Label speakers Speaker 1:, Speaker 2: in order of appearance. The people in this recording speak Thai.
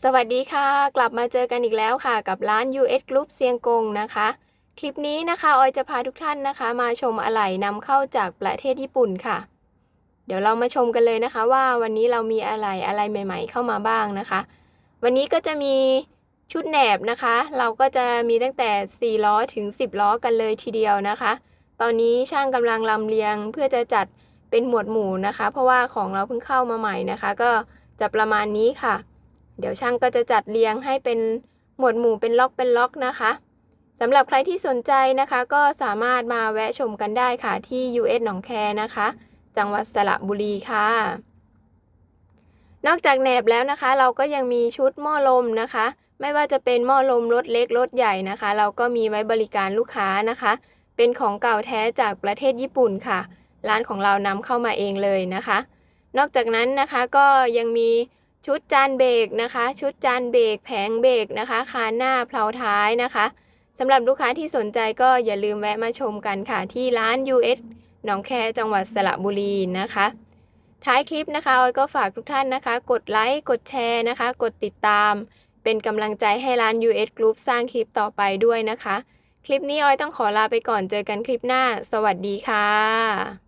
Speaker 1: สวัสดีค่ะ กลับมาเจอกันอีกแล้วค่ะ กับร้าน US Group เซียงกงนะคะ คลิปนี้นะคะ ออยจะพาทุกท่านนะคะ มาชมอะไหล่นำเข้าจากประเทศญี่ปุ่นค่ะ เดี๋ยวเรามาชมกันเลยนะคะ ว่าวันนี้เรามีอะไหล่อะไรใหม่ ๆ เข้ามาบ้างนะคะ วันนี้ก็จะมีชุดแหนบนะคะ เราก็จะมีตั้งแต่ 4 ล้อถึง 10 ล้อกันเลยทีเดียวนะคะ ตอนนี้ช่างกำลังลำเลียงเพื่อจะจัดเป็นหมวดหมู่นะคะ เพราะว่าของเราเพิ่งเข้ามาใหม่นะคะ ก็จะประมาณนี้ค่ะ เดี๋ยวช่างก็จะจัดเรียงให้เป็นหมวดหมู่เป็นล็อกเป็นล็อกนะคะสำหรับใครที่สนใจนะคะ ก็สามารถมาแวะชมกันได้ค่ะที่ US หนองแคนะคะ จังหวัดสระบุรีค่ะ นอกจากแหนบแล้วนะคะ เราก็ยังมีชุดหม้อลมนะคะ ไม่ว่าจะเป็นหม้อลมรถเล็กรถใหญ่นะคะ เราก็มีไว้บริการลูกค้านะคะ เป็นของเก่าแท้จากประเทศญี่ปุ่นค่ะ ร้านของเรานำเข้ามาเองเลยนะคะ นอกจากนั้นนะคะก็ยังมี ชุดจานเบรกนะคะ ชุดจานเบรกแผงเบรกนะคะ คานหน้าเพลาท้ายนะคะสำหรับลูกค้าที่สนใจก็อย่าลืมแวะมาชมกันค่ะ ที่ร้าน US หนองแคจังหวัดสระบุรีนะคะ ท้ายคลิปนะคะออยก็ฝากทุกท่านนะคะ กดไลค์กดแชร์นะคะ กดติดตาม เป็นกำลังใจให้ร้าน US Group สร้างคลิปต่อไปด้วยนะคะ คลิปนี้ออยต้องขอลาไปก่อนเจอกันคลิปหน้า สวัสดีค่ะ